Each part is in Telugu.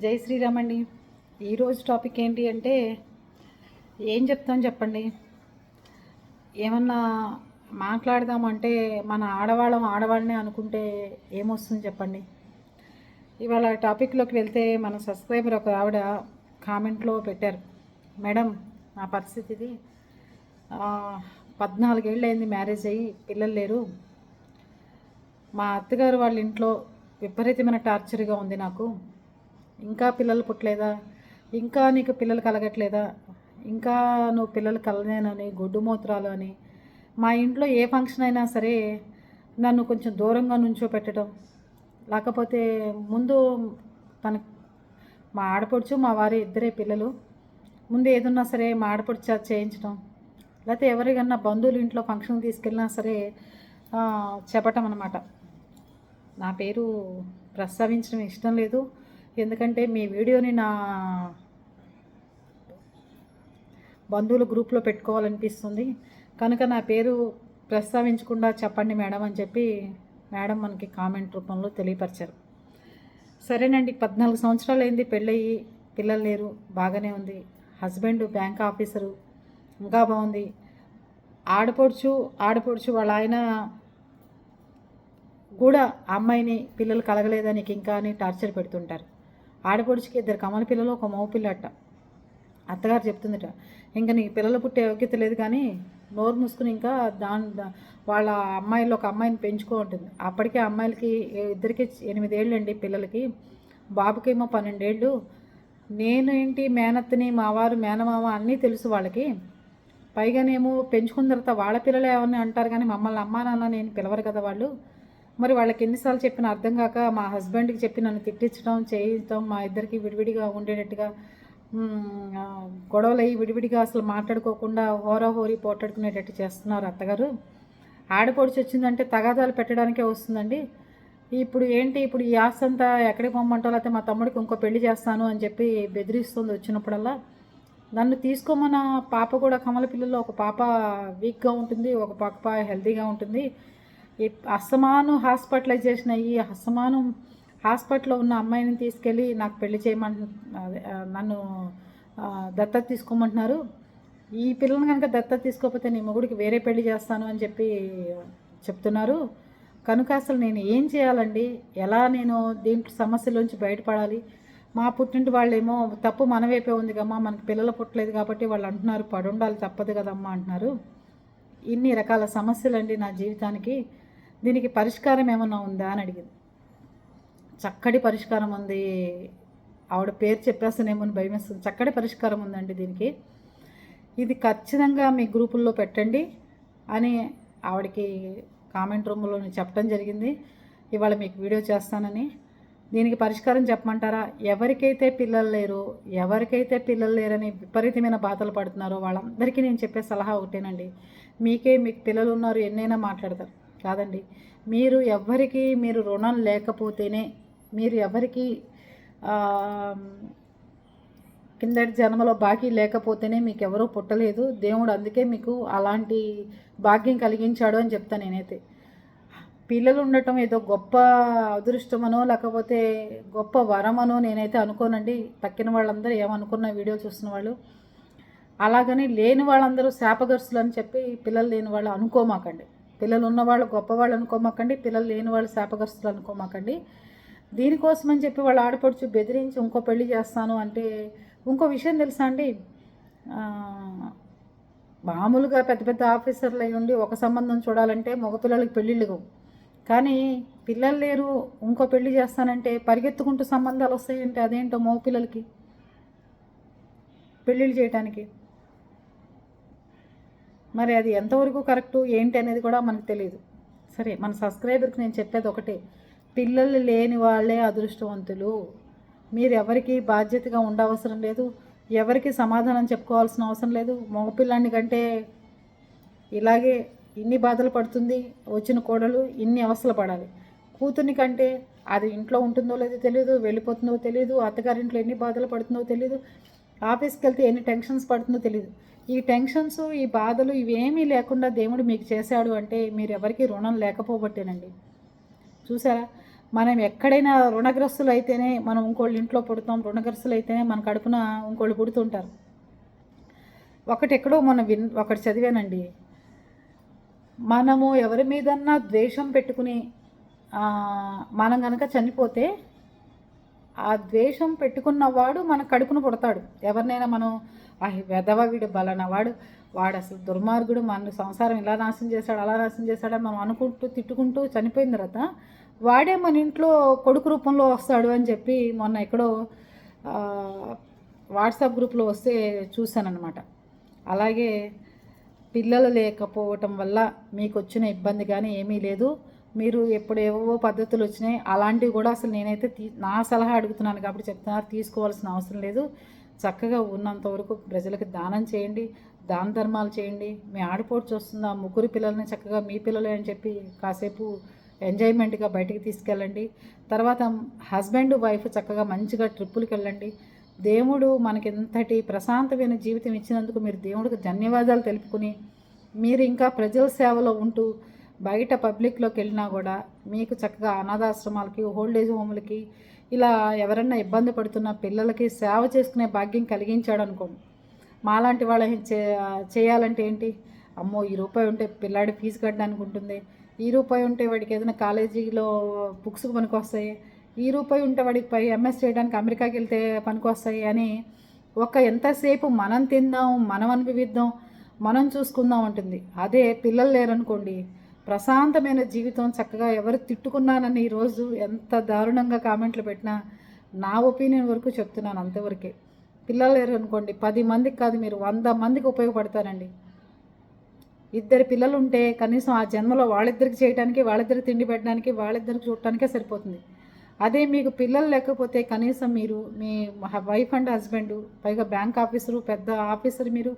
జై శ్రీరామ్ అండి ఈరోజు టాపిక్ ఏంటి అంటే ఏం చెప్తాం చెప్పండి. ఏమన్నా మాట్లాడదామంటే మన ఆడవాళ్ళం ఆడవాళ్ళనే అనుకుంటే ఏమొస్తుంది చెప్పండి. ఇవాళ టాపిక్లోకి వెళ్తే మన సబ్స్క్రైబర్ ఒక ఆవిడ కామెంట్లో పెట్టారు. మేడం నా పరిస్థితిది పద్నాలుగేళ్ళు అయింది మ్యారేజ్ అయ్యి పిల్లలు లేరు. మా అత్తగారు వాళ్ళ ఇంట్లో విపరీతమైన టార్చర్గా ఉంది నాకు. ఇంకా పిల్లలు పుట్టలేదా? ఇంకా నీకు పిల్లలు కలగట్లేదా? ఇంకా నువ్వు పిల్లలు కలనేనని గొడ్డు మూత్రాలు అని. మా ఇంట్లో ఏ ఫంక్షన్ అయినా సరే నన్ను కొంచెం దూరంగా నుంచో పెట్టడం లేకపోతే ముందు తన మా ఆడపడుచు మా వారి ఇద్దరే పిల్లలు. ముందు ఏదున్నా సరే మా ఆడపడుచు చేయించడం లేకపోతే ఎవరికన్నా బంధువులు ఇంట్లో ఫంక్షన్ తీసుకెళ్ళినా సరే చెప్పటం అనమాట నా పేరు ప్రస్తావించడం ఇష్టం లేదు. ఎందుకంటే మీ వీడియోని నా బంధువుల గ్రూప్లో పెట్టుకోవాలనిపిస్తుంది. కనుక నా పేరు ప్రస్తావించకుండా చెప్పండి మేడం అని చెప్పి మేడం మనకి కామెంట్ రూపంలో తెలియపరిచారు. సరేనండి పద్నాలుగు సంవత్సరాలు అయింది పెళ్ళయి పిల్లలు లేరు బాగానే ఉంది. హస్బెండ్ బ్యాంక్ ఆఫీసరు ఇంకా బాగుంది. ఆడపడుచు ఆడపడుచు వాళ్ళ ఆయన కూడా అమ్మాయిని పిల్లలు కలగలేదా నీకు ఇంకా అని టార్చర్ పెడుతుంటారు. ఆడపడుచుకి ఇద్దరు కమల పిల్లలు ఒక మగ పిల్లట. అత్తగారు చెప్తుందట ఇంకా నీకు పిల్లలు పుట్టే యోగ్యత లేదు కానీ నోరు మూసుకుని ఇంకా దాని వాళ్ళ అమ్మాయిలు ఒక అమ్మాయిని పెంచుకో ఉంటుంది అప్పటికే అమ్మాయిలకి ఇద్దరికి ఎనిమిదేళ్ళు అండి పిల్లలకి. బాబుకేమో పన్నెండేళ్ళు. నేను ఏంటి మేనత్తని మావారు మేనమామ అన్నీ తెలుసు వాళ్ళకి. పైగానేమో పెంచుకున్న తర్వాత వాళ్ళ పిల్లలు ఏమని అంటారు కానీ మమ్మల్ని అమ్మా నాన్న నేను పిలవరు కదా వాళ్ళు. మరి వాళ్ళకి ఎన్నిసార్లు చెప్పిన అర్థం కాక మా హస్బెండ్కి చెప్పి నన్ను తిట్టించడం చేయించడం మా ఇద్దరికి విడివిడిగా ఉండేటట్టుగా గొడవలు అయ్యి విడివిడిగా అసలు మాట్లాడుకోకుండా హోరాహోరీ పోటాడుకునేటట్టు చేస్తున్నారు అత్తగారు. ఆడపడుచు వచ్చిందంటే తగాదాలు పెట్టడానికే వస్తుందండి. ఇప్పుడు ఏంటి? ఇప్పుడు ఈ ఆస్తి అంతా ఎక్కడికి పొమ్మంటో లేకపోతే మా తమ్ముడికి ఇంకో పెళ్ళి చేస్తాను అని చెప్పి బెదిరిస్తుంది వచ్చినప్పుడల్లా. నన్ను తీసుకోమన్న పాప కూడా కమల పిల్లల్లో ఒక పాప వీక్గా ఉంటుంది ఒక పాప హెల్తీగా ఉంటుంది. అస్తమాను హాస్పిటలైజేషన్ అయ్యి అస్తమానం హాస్పిటల్లో ఉన్న అమ్మాయిని తీసుకెళ్ళి నాకు పెళ్ళి చేయమంటు అదే, నన్ను దత్తత తీసుకోమంటున్నారు. ఈ పిల్లల్ని కనుక దత్తత తీసుకోకపోతే నీ మొగుడికి వేరే పెళ్ళి చేస్తాను అని చెప్పి చెప్తున్నారు. కనుక అసలు నేను ఏం చేయాలండి? ఎలా నేను దీంట్లో సమస్యలోంచి బయటపడాలి? మా పుట్టింటి వాళ్ళేమో తప్పు మన వైపే ఉంది కమ్మా మనకి పిల్లలు పుట్టలేదు కాబట్టి వాళ్ళు అంటున్నారు పడుండాలి తప్పదు కదమ్మా అంటున్నారు. ఇన్ని రకాల సమస్యలండి నా జీవితానికి. దీనికి పరిష్కారం ఏమన్నా ఉందా అని అడిగింది. చక్కటి పరిష్కారం ఉంది. ఆవిడ పేరు చెప్పేస్తానేమో అని భయం వేస్తుంది చక్కటి పరిష్కారం ఉందండి దీనికి. ఇది ఖచ్చితంగా మీ గ్రూపుల్లో పెట్టండి అని ఆవిడకి కామెంట్ రూమ్లో చెప్పడం జరిగింది. ఇవాళ మీకు వీడియో చేస్తానని. దీనికి పరిష్కారం చెప్పమంటారా? ఎవరికైతే పిల్లలు లేరు ఎవరికైతే పిల్లలు లేరని విపరీతమైన బాధలు పడుతున్నారో వాళ్ళందరికీ నేను చెప్పే సలహా ఒకటేనండి. మీకే మీకు పిల్లలు ఉన్నారు ఎన్నైనా మాట్లాడతారు. కాదండి. మీరు ఎవరికి మీరు రుణం లేకపోతేనే మీరు ఎవరికి కిందటి జన్మలో బాకీ లేకపోతేనే మీకు ఎవరూ పుట్టలేదు. దేవుడు అందుకే మీకు అలాంటి భాగ్యం కలిగించాడు అని చెప్తాను నేనైతే. పిల్లలు ఉండటం ఏదో గొప్ప అదృష్టమనో లేకపోతే గొప్ప వరమనో నేనైతే అనుకోనండి. తక్కిన వాళ్ళందరూ ఏమనుకున్న వీడియో చూస్తున్న వాళ్ళు. అలాగని లేని వాళ్ళందరూ శాపగర్సులు అని చెప్పి పిల్లలు లేని వాళ్ళు అనుకోమాకండి. పిల్లలు ఉన్నవాళ్ళు గొప్పవాళ్ళు అనుకోమాకండి పిల్లలు లేని వాళ్ళు శాపగ్రస్తులు అనుకోమాకండి. దీనికోసం అని చెప్పి వాళ్ళు ఆడపడుచు బెదిరించి ఇంకో పెళ్ళి చేస్తాను అంటే ఇంకో విషయం తెలుసా అండి? మామూలుగా పెద్ద పెద్ద ఆఫీసర్లు అయి ఉండి ఒక సంబంధం చూడాలంటే మగపిల్లలకి పెళ్ళిళ్ళు కానీ పిల్లలు లేరు ఇంకో పెళ్ళి చేస్తానంటే పరిగెత్తుకుంటూ సంబంధాలు వస్తాయంటే అదేంటో మగ పిల్లలకి? పెళ్ళిళ్ళు చేయటానికి. మరి అది ఎంతవరకు కరెక్టు ఏంటి అనేది కూడా మనకు తెలియదు సరే మన సబ్స్క్రైబర్కి నేను చెప్పేది ఒకటే. పిల్లలు లేని వాళ్ళే అదృష్టవంతులు. మీరు ఎవరికి బాధ్యతగా ఉండవసరం లేదు. ఎవరికి సమాధానం చెప్పుకోవాల్సిన అవసరం లేదు. మగపిల్లాన్ని కంటే ఇలాగే ఇన్ని బాధలు పడుతుంది వచ్చిన కోడలు ఇన్ని అవస్థలు పడాలి. కూతుర్ని కంటే అది ఇంట్లో ఉంటుందో లేదో తెలియదు వెళ్ళిపోతుందో తెలియదు అత్తగారింట్లో ఎన్ని బాధలు పడుతుందో తెలియదు ఆఫీస్కి వెళ్తే ఎన్ని టెన్షన్స్ పడుతుందో తెలియదు ఈ టెన్షన్స్ ఈ బాధలు ఇవేమీ లేకుండా దేవుడు మీకు చేశాడు అంటే మీరు ఎవరికి రుణం లేకపోబట్టేనండి. చూసారా? మనం ఎక్కడైనా రుణగ్రస్తులు అయితేనే మనం ఇంకోళ్ళ ఇంట్లో పుడతాం రుణగ్రస్తులు అయితేనే మన కడుపున ఇంకోళ్ళు పుడుతుంటారు. ఒకటి ఎక్కడో మనం విన్ ఒకటి చదివానండి. మనము ఎవరి మీదన్నా ద్వేషం పెట్టుకుని మనం కనుక చనిపోతే ఆ ద్వేషం పెట్టుకున్నవాడు మన కడుపును పుడతాడు. ఎవరినైనా మనం ఆ వెధవ బలనవాడు వాడు అసలు దుర్మార్గుడు మన సంసారం ఇలా నాశనం చేశాడు అలా నాశనం చేశాడని మనం అనుకుంటూ తిట్టుకుంటూ చనిపోయిన తర్వాత వాడే మన ఇంట్లో కొడుకు రూపంలో వస్తాడు అని చెప్పి మొన్న ఎక్కడో వాట్సాప్ గ్రూప్లో వస్తే చూశానన్నమాట. అలాగే పిల్లలు లేకపోవటం వల్ల మీకు వచ్చిన ఇబ్బంది కానీ ఏమీ లేదు. మీరు ఎప్పుడు ఏవో పద్ధతులు వచ్చినాయి అలాంటివి కూడా అసలు నేనైతే తీ నా సలహా అడుగుతున్నాను కాబట్టి చెప్తున్నారు తీసుకోవాల్సిన అవసరం లేదు. చక్కగా ఉన్నంత వరకు ప్రజలకు దానం చేయండి దాన ధర్మాలు చేయండి. మీ ఆడపోడ్చి వస్తుంది ఆ ముగ్గురు పిల్లల్ని చక్కగా మీ పిల్లలే అని చెప్పి కాసేపు ఎంజాయ్మెంట్గా బయటికి తీసుకెళ్ళండి. తర్వాత హస్బెండ్ వైఫ్ చక్కగా మంచిగా ట్రిప్పులకి వెళ్ళండి. దేవుడు మనకి ఎంతటి ప్రశాంతమైన జీవితం ఇచ్చినందుకు మీరు దేవుడికి ధన్యవాదాలు తెలుపుకుని మీరు ఇంకా ప్రజల సేవలో ఉంటూ బయట పబ్లిక్లోకి వెళ్ళినా కూడా మీకు చక్కగా అనాథాశ్రమాలకి ఓల్డేజ్ హోములకి ఇలా ఎవరన్నా ఇబ్బంది పడుతున్న పిల్లలకి సేవ చేసుకునే భాగ్యం కలిగించాడు అనుకోండి మాలాంటి వాళ్ళని చేయాలంటే ఏంటి? అమ్మో ఈ రూపాయి ఉంటే పిల్లాడి ఫీజు కట్టడానికి ఉంటుంది. ఈ రూపాయి ఉంటే వాడికి ఏదైనా కాలేజీలో బుక్స్కి పనికొస్తాయి. ఈ రూపాయి ఉంటే వాడికి పై ఎంఎస్ చేయడానికి అమెరికాకి వెళ్తే పనికొస్తాయి అని ఒక ఎంతసేపు మనం తిందాం మనం అనుభవిద్దాం మనం చూసుకుందాం ఉంటుంది అదే పిల్లలు లేరనుకోండి ప్రశాంతమైన జీవితం చక్కగా ఎవరు తిట్టుకున్నానని ఈరోజు ఎంత దారుణంగా కామెంట్లు పెట్టినా నా ఒపీనియన్ వరకు చెప్తున్నాను అంతవరకే. పిల్లలు లేరు అనుకోండి పది మందికి కాదు మీరు వంద మందికి ఉపయోగపడతారండి. ఇద్దరు పిల్లలు ఉంటే కనీసం ఆ జన్మలో వాళ్ళిద్దరికి చేయడానికి వాళ్ళిద్దరికి తిండి పెట్టడానికి వాళ్ళిద్దరికి చూడటానికే సరిపోతుంది. అదే మీకు పిల్లలు లేకపోతే కనీసం మీరు మీ వైఫ్ అండ్ హస్బెండ్ పైగా బ్యాంక్ ఆఫీసరు పెద్ద ఆఫీసర్ మీరు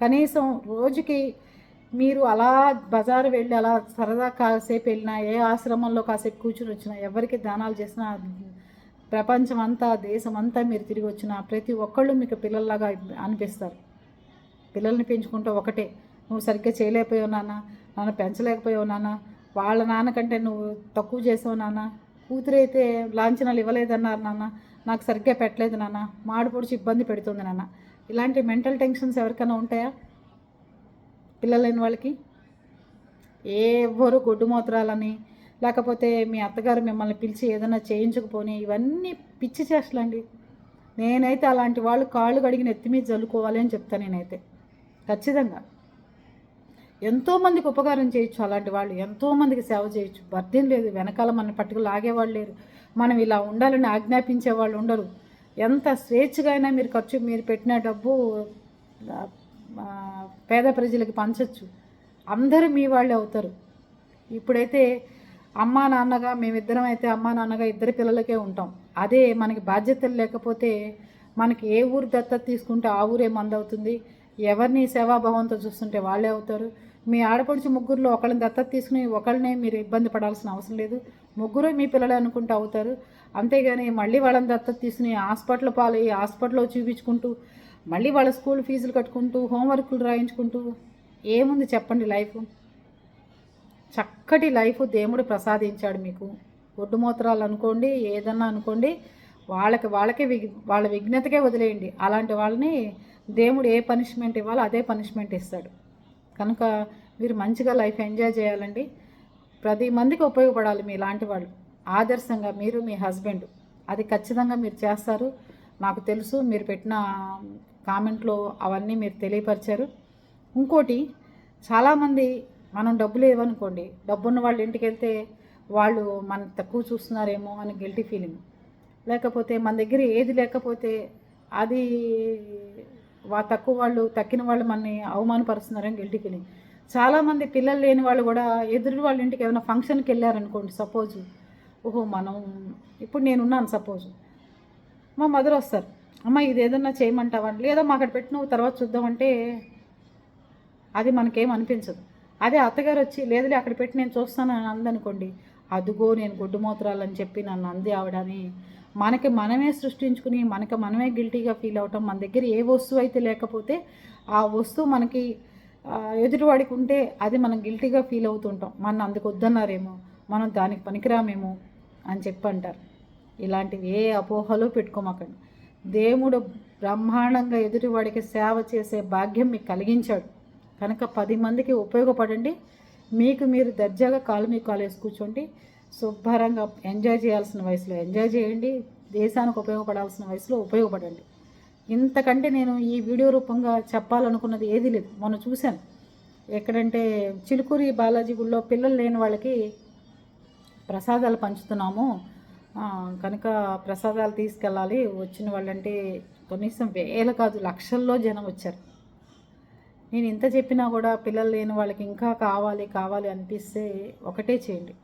కనీసం రోజుకి మీరు అలా బజారు వెళ్ళి అలా సరదా కాసేపు వెళ్ళినా ఏ ఆశ్రమంలో కాసేపు కూర్చుని వచ్చినా ఎవరికి దానాలు చేసినా ప్రపంచం అంతా దేశం అంతా మీరు తిరిగి వచ్చినా ప్రతి ఒక్కళ్ళు మీకు పిల్లల్లాగా అనిపిస్తారు. పిల్లల్ని పెంచుకుంటూ ఒకటే. నువ్వు సరిగ్గా చేయలేకపోయావు నాన్న నన్ను పెంచలేకపోయావు నాన్న వాళ్ళ నాన్నకంటే నువ్వు తక్కువ చేసావు నాన్న కూతురైతే లాంఛనాలు ఇవ్వలేదన్నారు నాన్న నాకు సరిగ్గా పెట్టలేదు నాన్న మాడిపొడిచి ఇబ్బంది పెడుతుంది నాన్న. ఇలాంటి మెంటల్ టెన్షన్స్ ఎవరికైనా ఉంటాయా? పిల్లలైన వాళ్ళకి? ఎవ్వరు గొడ్డు మూత్రాలని లేకపోతే మీ అత్తగారు మిమ్మల్ని పిలిచి ఏదైనా చేయించకపోని ఇవన్నీ పిచ్చి చేసలండి నేనైతే అలాంటి వాళ్ళు కాళ్ళు కడిగిన ఎత్తి మీద చల్లుకోవాలి అని చెప్తాను నేనైతే. ఖచ్చితంగా. ఎంతోమందికి ఉపకారం చేయొచ్చు అలాంటి వాళ్ళు. ఎంతోమందికి సేవ చేయొచ్చు. బర్ధం లేదు. వెనకాల మన పట్టుకు లాగేవాళ్ళు లేరు. మనం ఇలా ఉండాలని ఆజ్ఞాపించే వాళ్ళు ఉండరు. ఎంత స్వేచ్ఛగా అయినా మీరు ఖర్చు మీరు పెట్టిన డబ్బు పేద ప్రజలకి పంచచ్చు. అందరూ మీ వాళ్ళే అవుతారు. ఇప్పుడైతే అమ్మా నాన్నగా మేమిద్దరం అయితే అమ్మా నాన్నగా ఇద్దరు పిల్లలకే ఉంటాం. అదే మనకి బాధ్యతలు లేకపోతే మనకి ఏ ఊరు దత్తత తీసుకుంటే ఆ ఊరే మందవుతుంది ఎవరిని సేవాభావంతో చూస్తుంటే వాళ్ళే అవుతారు. మీ ఆడపడుచు ముగ్గురులో ఒకళ్ళని దత్తత తీసుకుని ఒకళ్ళనే మీరు ఇబ్బంది పడాల్సిన అవసరం లేదు. ముగ్గురు మీ పిల్లలు అనుకుంటూ అవుతారు. అంతేగాని మళ్ళీ వాళ్ళని దత్తత తీసుకుని హాస్పిటల్ పాలయ్యి హాస్పిటల్లో చూపించుకుంటూ మళ్ళీ వాళ్ళ స్కూల్ ఫీజులు కట్టుకుంటూ హోంవర్క్లు రాయించుకుంటూ ఏముంది చెప్పండి లైఫ్? చక్కటి లైఫ్ దేవుడు ప్రసాదించాడు మీకు. ఒడ్డు మూత్రాలు అనుకోండి ఏదన్నా అనుకోండి వాళ్ళకి వాళ్ళకే విగ్ వాళ్ళ విఘ్నతకే వదిలేయండి. అలాంటి వాళ్ళని దేవుడు ఏ పనిష్మెంట్ ఇవ్వాలో అదే పనిష్మెంట్ ఇస్తాడు. కనుక మీరు మంచిగా లైఫ్ ఎంజాయ్ చేయాలండి. ప్రతి మందికి ఉపయోగపడాలి మీ లాంటి వాళ్ళు. ఆదర్శంగా మీరు మీ హస్బెండ్. అది ఖచ్చితంగా మీరు చేస్తారు. నాకు తెలుసు మీరు పెట్టిన కామెంట్లో అవన్నీ మీరు తెలియపరిచారు. ఇంకోటి చాలామంది మనం డబ్బులు ఇవ్వనుకోండి డబ్బున్న వాళ్ళ ఇంటికి వెళ్తే వాళ్ళు మన తక్కువ చూస్తున్నారేమో అని గిల్టీ ఫీలింగ్ లేకపోతే మన దగ్గర ఏది లేకపోతే అది వా తక్కువ వాళ్ళు తక్కిన వాళ్ళు మనని అవమానపరుస్తున్నారని గిల్టీ ఫీలింగ్ చాలామంది పిల్లలు లేని వాళ్ళు కూడా ఎదురు వాళ్ళ ఇంటికి ఏమైనా ఫంక్షన్కి వెళ్ళారనుకోండి సపోజ్ ఓహో మనం ఇప్పుడు నేనున్నాను సపోజ్. మా మదర్ వస్తారు. అమ్మ ఇది ఏదన్నా చేయమంటావా లేదో మా అక్కడ పెట్టి నువ్వు తర్వాత చూద్దామంటే అది మనకేం అనిపించదు. అదే అత్తగారు వచ్చి లేదులే అక్కడ పెట్టి నేను చూస్తాను అందనుకోండి. అదుగో నేను గుడ్డు మూత్రాలని చెప్పి నన్ను అంది ఆవిడని. మనకి మనమే సృష్టించుకుని మనకి మనమే గిల్టీగా ఫీల్ అవటం మన దగ్గర ఏ వస్తువు అయితే లేకపోతే ఆ వస్తువు మనకి ఎదుటివాడికి ఉంటే అది మనం గిల్టీగా ఫీల్ అవుతుంటాం. మన అందుకు వద్దన్నారేమో మనం దానికి పనికిరామేమో అని చెప్పి అంటారు. ఇలాంటివి ఏ అపోహలు పెట్టుకోమాకండి. దేవుడు బ్రహ్మాండంగా ఎదుటివాడికి సేవ చేసే భాగ్యం మీకు కలిగించాడు. కనుక పది మందికి ఉపయోగపడండి. మీకు మీరు దర్జాగా కాలు మీ కాలు వేసి కూర్చోండి. శుభ్రంగా ఎంజాయ్ చేయాల్సిన వయసులో ఎంజాయ్ చేయండి. దేశానికి ఉపయోగపడాల్సిన వయసులో ఉపయోగపడండి. ఇంతకంటే నేను ఈ వీడియో రూపంగా చెప్పాలనుకున్నది ఏది లేదు. మొన్న చూశాను. ఎక్కడంటే చిలుకూరి బాలాజీ గుళ్ళో పిల్లలు లేని వాళ్ళకి ప్రసాదాలు పంచుతున్నాము. కనుక ప్రసాదాలు తీసుకెళ్ళాలి. వచ్చిన వాళ్ళంటే కనీసం వేల కాదు లక్షల్లో జనం వచ్చారు. నేను ఇంత చెప్పినా కూడా పిల్లలు లేని వాళ్ళకి ఇంకా కావాలి కావాలి అనిపిస్తే ఒకటే చేయండి.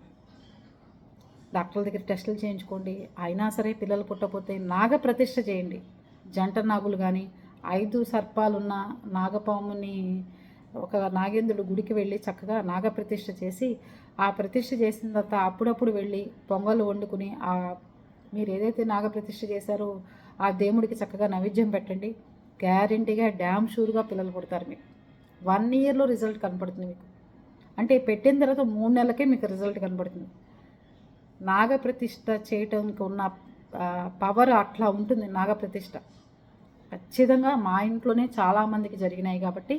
డాక్టర్ల దగ్గర టెస్టులు చేయించుకోండి. అయినా సరే పిల్లలు పుట్టకపోతే నాగ ప్రతిష్ట చేయండి. జంట నాగులు కానీ ఐదు సర్పాలున్న నాగపాముని ఒక నాగేంద్రుడు గుడికి వెళ్ళి చక్కగా నాగప్రతిష్ఠ చేసి ఆ ప్రతిష్ఠ చేసిన తర్వాత అప్పుడప్పుడు వెళ్ళి పొంగలు వండుకుని ఆ మీరు ఏదైతే నాగప్రతిష్ఠ చేశారో ఆ దేవుడికి చక్కగా నైవేద్యం పెట్టండి. గ్యారంటీగా డ్యామ్ షూర్గా పిల్లలు పుడతారు మీకు. వన్ ఇయర్లో రిజల్ట్ కనపడుతుంది మీకు. అంటే పెట్టిన తర్వాత మూడు నెలలకే మీకు రిజల్ట్ కనపడుతుంది. నాగప్రతిష్ఠ చేయటానికి ఉన్న పవర్ అట్లా ఉంటుంది నాగప్రతిష్ఠ ఖచ్చితంగా మా ఇంట్లోనే చాలామందికి జరిగినాయి కాబట్టి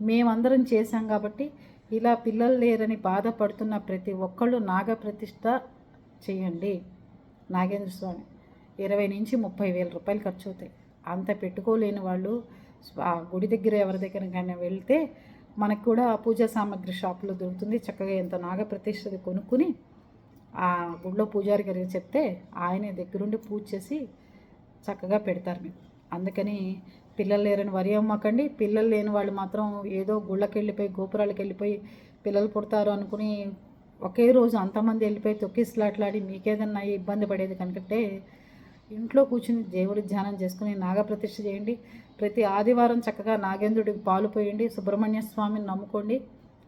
మేమందరం చేశాం కాబట్టి ఇలా పిల్లలు లేరని బాధపడుతున్న ప్రతి ఒక్కళ్ళు నాగప్రతిష్ఠ చేయండి. నాగేంద్ర స్వామి ఇరవై నుంచి ముప్పై వేల రూపాయలు ఖర్చు అవుతాయి. అంత పెట్టుకోలేని వాళ్ళు ఆ గుడి దగ్గర ఎవరి దగ్గరకైనా వెళ్తే మనకు కూడా పూజా సామాగ్రి షాపులో దొరుకుతుంది. చక్కగా ఎంత నాగప్రతిష్ఠది కొనుక్కుని ఆ గుడిలో పూజారి గారికి చెప్తే ఆయన దగ్గరుండి పూజ చేసి చక్కగా పెడతారు. మేము అందుకని పిల్లలు లేరని వరి అమ్మకండి. పిల్లలు లేని వాళ్ళు మాత్రం ఏదో గుళ్ళకి వెళ్ళిపోయి గోపురాలకు వెళ్ళిపోయి పిల్లలు పుడతారు అనుకుని ఒకే రోజు అంతమంది వెళ్ళిపోయి తొక్కిసలాట్లాడి మీకేదన్నా ఇబ్బంది పడేది కనుకంటే ఇంట్లో కూర్చుని దేవుడి ధ్యానం చేసుకుని నాగప్రతిష్ఠ చేయండి. ప్రతి ఆదివారం చక్కగా నాగేంద్రుడికి పాలు పోయండి. సుబ్రహ్మణ్య స్వామిని నమ్ముకోండి.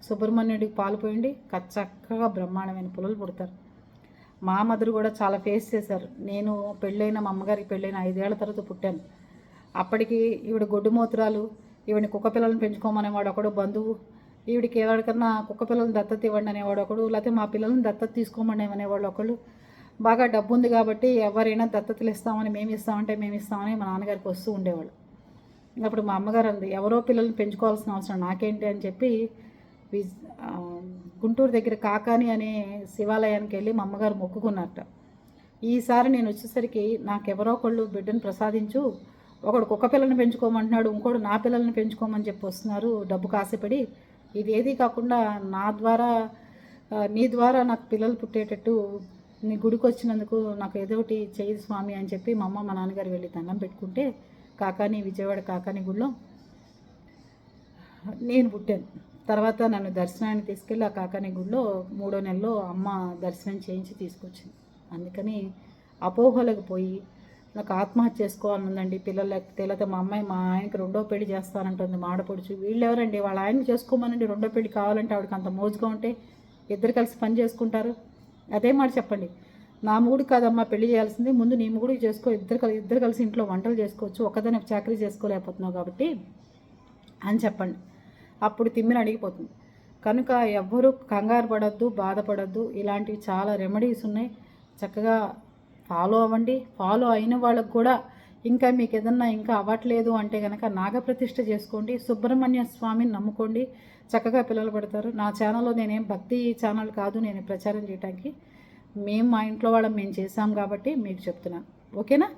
సుబ్రహ్మణ్యుడికి పాలు పోయండి. చక్కగా బ్రహ్మాండమైన పుల్లలు పుడతారు. మా మదర్ కూడా చాలా ఫేస్ చేశారు. నేను పెళ్ళైన మా అమ్మగారికి పెళ్ళైన ఐదేళ్ళ తర్వాత పుట్టాను. అప్పటికి ఈవిడ గొడ్డు మూత్రాలు ఈవిడిని కుక్క పిల్లల్ని పెంచుకోమనేవాడు ఒకడు బంధువు. ఈవిడికి ఎవరికన్నా కుక్క పిల్లల్ని దత్తత ఇవ్వండి అనేవాడు ఒకడు లేకపోతే మా పిల్లల్ని దత్తత తీసుకోమని అనేవాళ్ళు ఒకళ్ళు. బాగా డబ్బు ఉంది కాబట్టి ఎవరైనా దత్తతలు ఇస్తామని మేము ఇస్తామంటే మేము ఇస్తామని మా నాన్నగారికి వస్తూ ఉండేవాళ్ళు. అప్పుడు మా అమ్మగారు అంది ఎవరో పిల్లల్ని పెంచుకోవాల్సిన అవసరం నాకేంటి అని చెప్పి విజ్ గుంటూరు దగ్గర కాకాని అనే శివాలయానికి వెళ్ళి మా అమ్మగారు మొక్కుకున్నారట. ఈసారి నేను వచ్చేసరికి నాకెవరో ఒకళ్ళు బిడ్డను ప్రసాదించు ఒకడు కుక్క పిల్లని పెంచుకోమంటున్నాడు ఇంకోడు నా పిల్లల్ని పెంచుకోమని చెప్పి వస్తున్నారు డబ్బు కాసిపడి. ఇది ఏది కాకుండా నా ద్వారా నీ ద్వారా నాకు పిల్లలు పుట్టేటట్టు నీ గుడికి వచ్చినందుకు నాకు ఏదో ఒకటి చేయి స్వామి అని చెప్పి మా అమ్మ మా నాన్నగారు వెళ్ళి దండం పెట్టుకుంటే కాకాని విజయవాడ కాకాని గుడిలో నేను పుట్టాను. తర్వాత నన్ను దర్శనానికి తీసుకెళ్ళి ఆ కాకాని గుడిలో మూడో నెలలో అమ్మ దర్శనం చేయించి తీసుకొచ్చింది. అందుకని అపోహలకు పోయి నాకు ఆత్మహత్య చేసుకోవాలని ఉందండి పిల్లలు లేకపోతే లేకపోతే మా అమ్మాయి మా ఆయనకి రెండో పెళ్ళి చేస్తానంటుంది మా ఆడపడుచు వీళ్ళు ఎవరండి? వాళ్ళ ఆయనకి చేసుకోమనండి. రెండో పెళ్ళి కావాలంటే ఆవిడకి అంత మోజుగా ఉంటే ఇద్దరు కలిసి పని చేసుకుంటారు. అదే మాట చెప్పండి. నా మూడు కాదమ్మా పెళ్ళి చేయాల్సింది. ముందు నీ మూడు చేసుకో. ఇద్దరు కలిసి ఇద్దరు కలిసి ఇంట్లో వంటలు చేసుకోవచ్చు. ఒకదాని చాకరీ చేసుకోలేకపోతున్నావు కాబట్టి అని చెప్పండి. అప్పుడు తిమ్మిని అడిగిపోతుంది. కనుక ఎవ్వరూ కంగారు పడద్దు బాధపడద్దు. ఇలాంటివి చాలా రెమెడీస్ ఉన్నాయి. చక్కగా ఫాలో అవ్వండి. ఫాలో అయిన వాళ్ళకు కూడా ఇంకా మీకు ఏదన్నా ఇంకా అవ్వట్లేదు అంటే కనుక నాగప్రతిష్ఠ చేసుకోండి. సుబ్రహ్మణ్య స్వామిని నమ్ముకోండి. చక్కగా పిల్లలు పడతారు. నా ఛానల్లో నేనేం భక్తి ఛానల్ కాదు. నేను ప్రచారం చేయడానికి మేము మా ఇంట్లో వాళ్ళం. మేము చేసాం కాబట్టి మీకు చెప్తున్నాను. ఓకేనా?